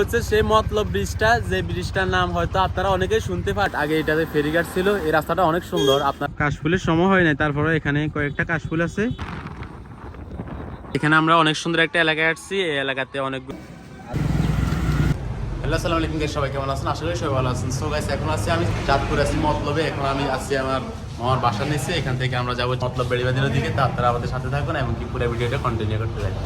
হচ্ছে সেই মতলব ব্রিজটা। যে ব্রিজটার নাম হয়তো আপনারা অনেকেই শুনতে পান। আগে এটাতে ফেরিঘাট ছিল। এই রাস্তাটা অনেক সুন্দর। আপনার কাশফুলের সময় হয় না তারপরে এখানে কয়েকটা কাশফুল আছে। এখানে আমরা অনেক সুন্দর একটা এলাকায় আসছি এই এলাকাতে অনেক হ্যালো, আসসালামু আলাইকুম সবাই কেমন আছেন? করি সবাই ভালো আছেন। সো গাইস এখন আছি আমি চাঁদপুর আছি মতলবে। এখন আমি আছি আমার মামার বাসা নিচে। এখান থেকে আমরা যাব মতলব বেড়িবাদির দিকে তা আপনারা আমাদের সাথে থাকুন এবং কি পুরো ভিডিওটা কন্টিনিউ করতে থাকুন।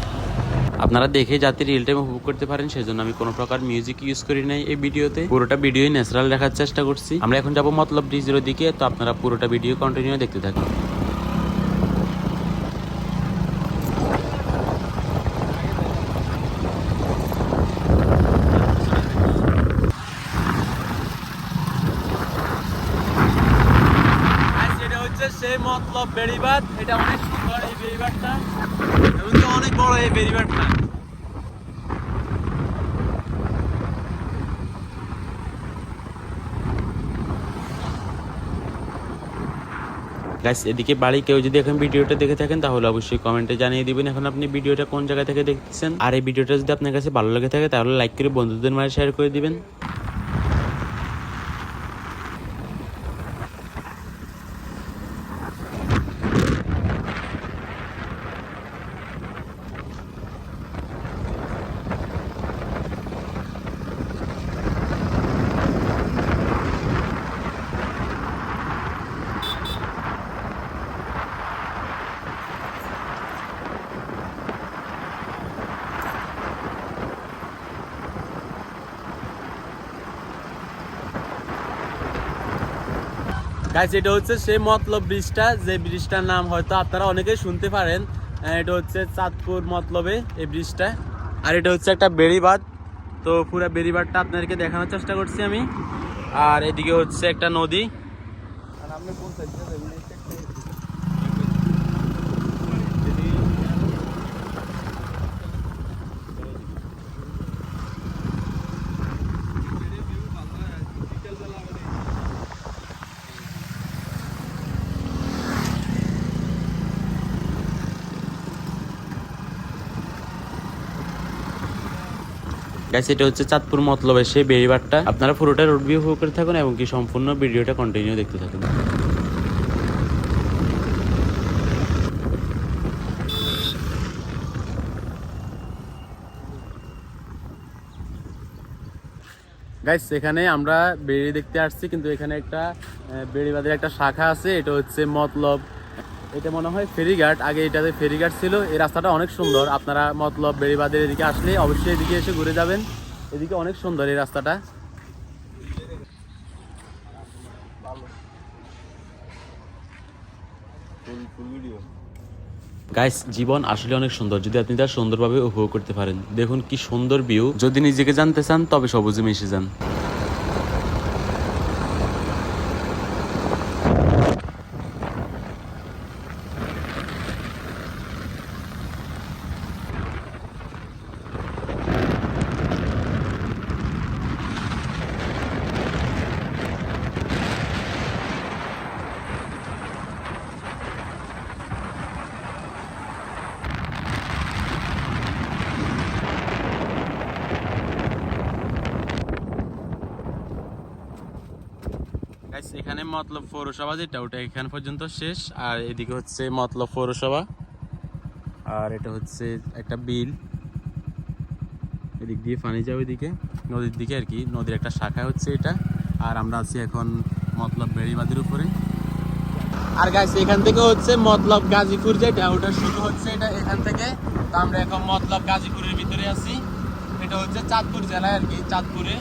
আপনারা দেখে যাতে রিয়েল টাইম উপভোগ করতে পারেন, সেজন্য আমি কোনো প্রকার মিউজিক ইউজ করি নাই এই ভিডিওতে পুরোটা ভিডিও ন্যাচারাল রাখার চেষ্টা করছি। আমরা এখন যাব মতলব ব্রিজের দিকে, তো আপনারা পুরোটা ভিডিও কন্টিনিউ দেখতে থাকুন। হচ্ছে সেই মতলব বেড়িবাদ এটা অনেক গাইস এদিকে বাড়ি কেউ যদি এখন ভিডিওটা দেখে থাকেন, তাহলে অবশ্যই কমেন্টে জানিয়ে দিবেন এখন আপনি ভিডিওটা কোন জায়গা থেকে দেখতেছেন। আর এই ভিডিওটা যদি আপনার কাছে ভালো লেগে থাকে, তাহলে লাইক করে বন্ধুদের মাঝে শেয়ার করে দিবেন। গাইস এটা হচ্ছে সেই মতলব ব্রিজটা। যে ব্রিজটার নাম হয়তো আপনারা অনেকেই শুনতে পারেন। এটা হচ্ছে চাঁদপুর মতলবে এই ব্রিজটা। আর এটা হচ্ছে একটা বেড়িবাঁধ। তো পুরো বেড়িবাঁধটা আপনাদেরকে দেখানোর চেষ্টা করছি আমি। আর এদিকে হচ্ছে একটা নদী। গাইস এটা হচ্ছে চাঁদপুর মতলবের সেই বেড়িবারটা আপনারা পুরোটা রোড ভিউ করে থাকুন এবং কি সম্পূর্ণ ভিডিওটা কন্টিনিউ দেখতে থাকুন। গাইস এখানে আমরা বেড়ি দেখতে আসছি কিন্তু এখানে একটা আহ, বেড়িবাঁধের একটা শাখা আছে এটা হচ্ছে মতলব এটা মনে হয় ফেরিঘাট আগে এটাতে ফেরিঘাট ছিল। এই রাস্তাটা অনেক সুন্দর। আপনারা মতলব বেড়িবাঁধের এদিকে আসলে অবশ্যই এদিকে এসে ঘুরে যাবেন। এদিকে অনেক সুন্দর এই রাস্তাটা। গাইস জীবন আসলে অনেক সুন্দর। যদি আপনি তার সুন্দরভাবে উপভোগ করতে পারেন, দেখুন কি সুন্দর ভিউ যদি নিজেকে জানতে চান, তবে সবুজে মিশে যান। এখানে মতলব পৌরসভা যেটা, ওটা এখান পর্যন্ত শেষ। আর এদিকে হচ্ছে মতলব পৌরসভা। আর এটা হচ্ছে একটা বিল। এদিক দিয়ে পানি যাবে এদিকে নদীর দিকে আর কি। নদীর একটা শাখা হচ্ছে এটা। আর আমরা আছি এখন মতলব বেড়িবাঁধের উপরে। আর গাইস এখান থেকে হচ্ছে মতলব গাজীপুর যেটা, ওটা শুরু হচ্ছে এটা এখান থেকে। তো আমরা এখন মতলব গাজীপুরের ভিতরে আছি। এটা হচ্ছে চাঁদপুর জেলায় আর কি, চাঁদপুরে।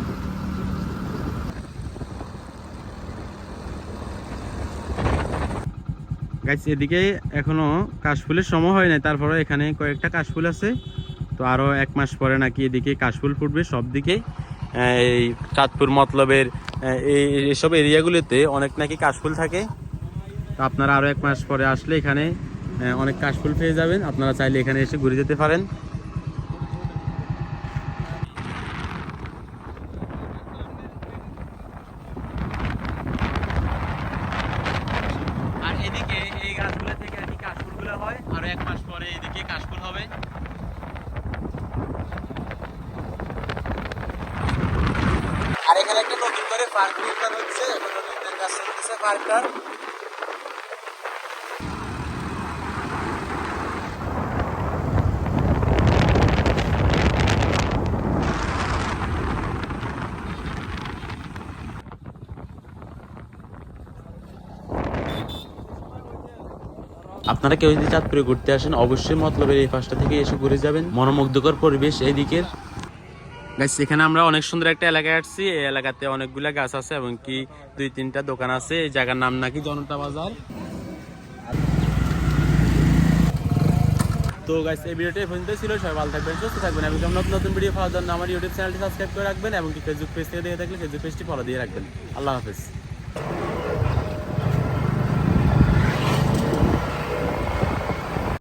গাইস এদিকে এখনও কাশফুলের সময় হয় নাই তারপরে এখানে কয়েকটা কাশফুল আছে। তো আরও এক মাস পরে নাকি এদিকে কাশফুল ফুটবে সব দিকে। এই চাঁদপুর মতলবের এই এসব এরিয়াগুলোতে অনেক নাকি কাশফুল থাকে। তো আপনারা আরও এক মাস পরে আসলে এখানে অনেক কাশফুল পেয়ে যাবেন। আপনারা চাইলে এখানে এসে ঘুরে যেতে পারেন। সবাই আর এখানে একটা নতুন করে পার্ক নির্মাণ হচ্ছে। এখন নতুনদের কাছে পার্কটার আপনারা কেউ যদি চাঁদপুরে ঘুরতে আসেন, অবশ্যই মতলবের এই পাশটা থেকে এসে ঘুরে যাবেন। মনোমুগ্ধকর পরিবেশ এই দিকের এখানে আমরা অনেক সুন্দর একটা এলাকায় আসছি। এই এলাকাতে অনেকগুলা গাছ আছে এবং কি দুই তিনটা দোকান আছে। এই জায়গার নাম নাকি জনতা বাজার। তো গাইস এই ভিডিওটা পর্যন্ত ছিল। সবাই ভালো থাকবেন, সুস্থ থাকবেন। এবং নতুন নতুন ভিডিও পাওয়ার জন্য আমার ইউটিউব চ্যানেলটি সাবস্ক্রাইব করে রাখবেন এবং ফেসবুক পেজ থেকে দেখে থাকলে ফেসবুক পেজটি ফলো দিয়ে রাখবেন। আল্লাহ হাফেজ।